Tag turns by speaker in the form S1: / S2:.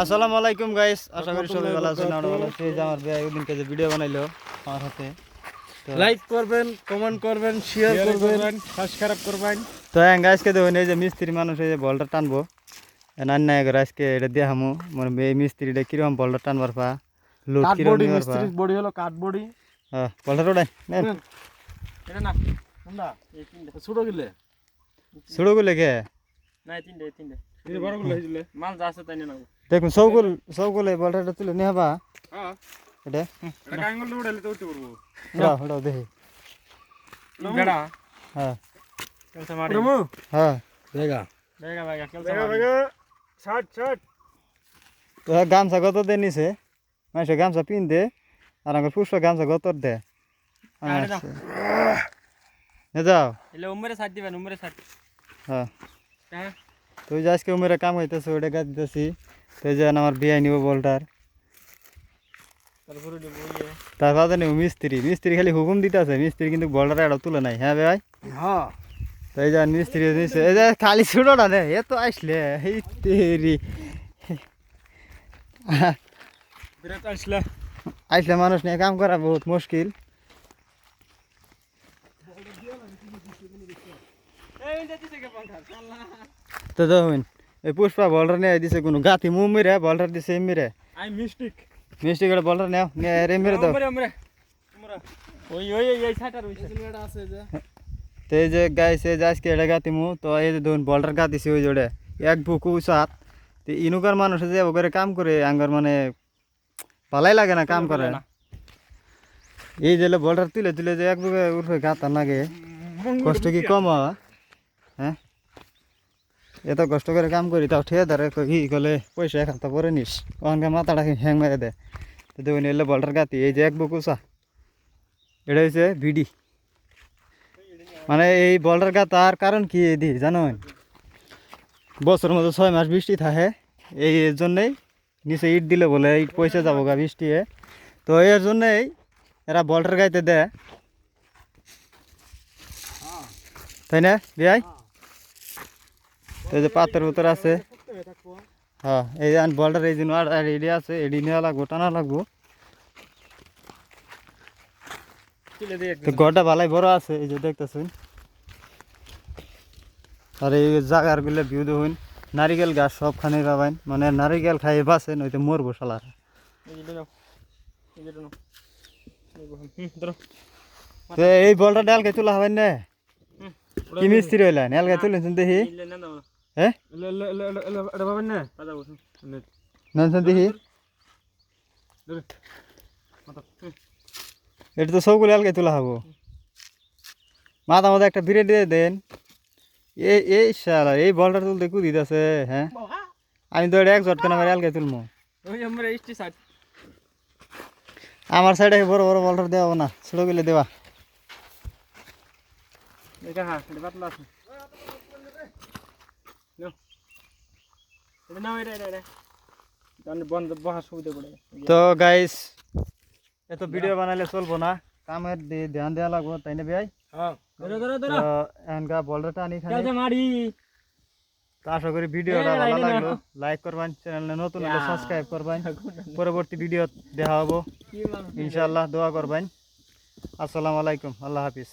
S1: আসসালামু আলাইকুম গাইস আশা করি সবাই ভালো আছেন আমরা ভালো আছি। আমার ভাই ওদিনকে যে ভিডিও বানাইলো আমার হাতে।
S2: লাইক করবেন কমেন্ট করবেন শেয়ার করবেন সাবস্ক্রাইব করবেন।
S1: তো হ্যাঁ আজকে দেখুন এই যে মিস্ত্রি মানুষ এই যে বলটা টানবো। নান্না করে আজকে এটা দিয়ে হামু। মানে এই মিস্ত্রিটা কীরকম বলটা টানবার পা? লোক কীরকম
S2: মিস্ত্রির বডি হলো কাঠবডি
S1: হ্যাঁ বলটা
S3: এটা না
S2: কোনটা?
S3: এই
S2: ছোট গিলে
S1: কে?
S3: না তিনটে তিনটে। মালটা আছে তাই না
S1: দেখুন সবগুলো সবগুলো বলটা তুলে নিয়ে হবা
S2: হ্যাঁ
S1: এটা
S2: এটা কাঙ্গুল উড়ালে তো উঠতে পারবো
S1: উড়াও উড়াও দেখি
S3: গড়া
S1: হ্যাঁ
S3: কেলসা মারি
S2: প্রভু
S1: হ্যাঁ
S3: দেগা দেগা
S2: ভাগা
S3: কেলসা
S2: ভাগা শট শট
S1: তো গামছা কত দে নিছে মাসে গামছা পিন দে আর আমার পুষ্প গামছা কত দে নে যাও
S3: এলে উমরে সাথ দিবেন উমরে সাথ
S1: হ্যাঁ
S3: হ্যাঁ
S1: তুই যে আজকে উমেরে কাম হইতেছে ওটা গাছ দিতেছি। তো এই যে আমার বিয়ে নিব বলটার।
S3: তারপরে
S1: বাদে মিস্ত্রি। মিস্ত্রি খালি হুকুম দিতেছে মিস্ত্রি কিন্তু বলটার এটা তুলে নাই হ্যাঁ ভাই?
S2: হ্যাঁ।
S1: তো এই মিস্ত্রি নিছে এই যে খালি ছোটটা নে এ তো আসলে এই তেরি।
S3: আসলে।
S1: আসলে মানুষ নিয়ে কাম করা বহুত মুশকিল।
S3: এই যে দিছে কে পাঙ্খা
S1: তো দেখুন এই পুষ্পা বলটার নিয়ে দিছে কোনো গাতি মুখ মেরে বলটার দিছে মেরে।
S3: আই মিস্টেক
S1: মিষ্টি করে বলটার নেও নিয়ে রে মেরে দাও।
S3: ওই ওই ওই এই ছাটা। রইছে
S2: এটা আছে যে।
S1: তো এই যে গাইছে যে আজকে এটা গাতি মু তো এই যে ধরুন বলটার গাতিছে ওই জোড়ে এক বুকু সাত। তো ইনুকার মানুষ যে ওখানে কাম করে আঙ্গার মানে ভালাই লাগে না কাম করে। এই যে বলটার তুলে তুলে যে এক বুকে উঠে গাতা লাগে কষ্ট কি কম হয়? এত কষ্ট করে কাম করি, তাও ঠিয়া ধরে কি কলে পয়সা এখান তো পরে নিস। ওখানকার মাথাটা হ্যাং মেরে দে। তো দেখুন এলে বলটার গাতি এই যে এক বুকু চা এটা হচ্ছে ভিডি। মানে এই বলটার গাতার কারণ কি দি জানেন বছর মতো ছয় মাস বৃষ্টি থাকে, এই এর জন্যেই নিচে ইট দিলে বলে, ইট পয়সা যাব গা বৃষ্টি। তো এর জন্যেই এরা বলটার গাইতে দেয়। তাই না? বিয়াই তো এই যে পাত্রের ভিতরে আছে। হ্যাঁ এই যে বলটার এই জন্য আর এডি আছে এডি নেওয়া লাগবো টানা লাগবো। ঘরটা ভালাই বড় আছে এই যে দেখতেছেন। আর এই জাগারগুলো ভিউ দেখুন নারিকেল গাছ সবখানে পাবেন। মানে নারিকেল খাই বাসে নয়তো মরবো শালার।
S3: এই যে
S1: বলটা ডালকে তোলা হবেন না? কি মিস্ত্রি হইলেন? এলকে তুলেছেন দেখি। হ্যাঁ দেখি এটা তো সবগুলো এলকে তোলা হব মাথা মধ্যে একটা বিরে দিয়ে দেন। এই এই শালা এই বলটা তুলতে কুদিত আছে হ্যাঁ? আমি তো এটা এক ঝটকানা মারি এলকে তুলবো আমার সাইডে বড় বড় বলটার দেওয়া না ছোটগুলো দেওয়া।
S3: দেখা হ্যাঁ পাতলা আছে।
S1: তো গাইস এত ভিডিও বানাইলে চলবো না। কামের ধ্যান দেওয়া লাগবো তাই না ভাই?
S2: হ্যাঁ।
S1: এনকা বলটা টানি খানে
S3: খেলতে মারি।
S1: তো আশা করি ভিডিওটা ভালো লাগল। লাইক করবেন চ্যানেলে নতুন হলে সাবস্ক্রাইব করবেন। পরবর্তী ভিডিও দেখা হব।
S3: কি
S1: ইনশাআল্লাহ দোয়া করবেন। আসসালামু আলাইকুম। আল্লাহ হাফিজ।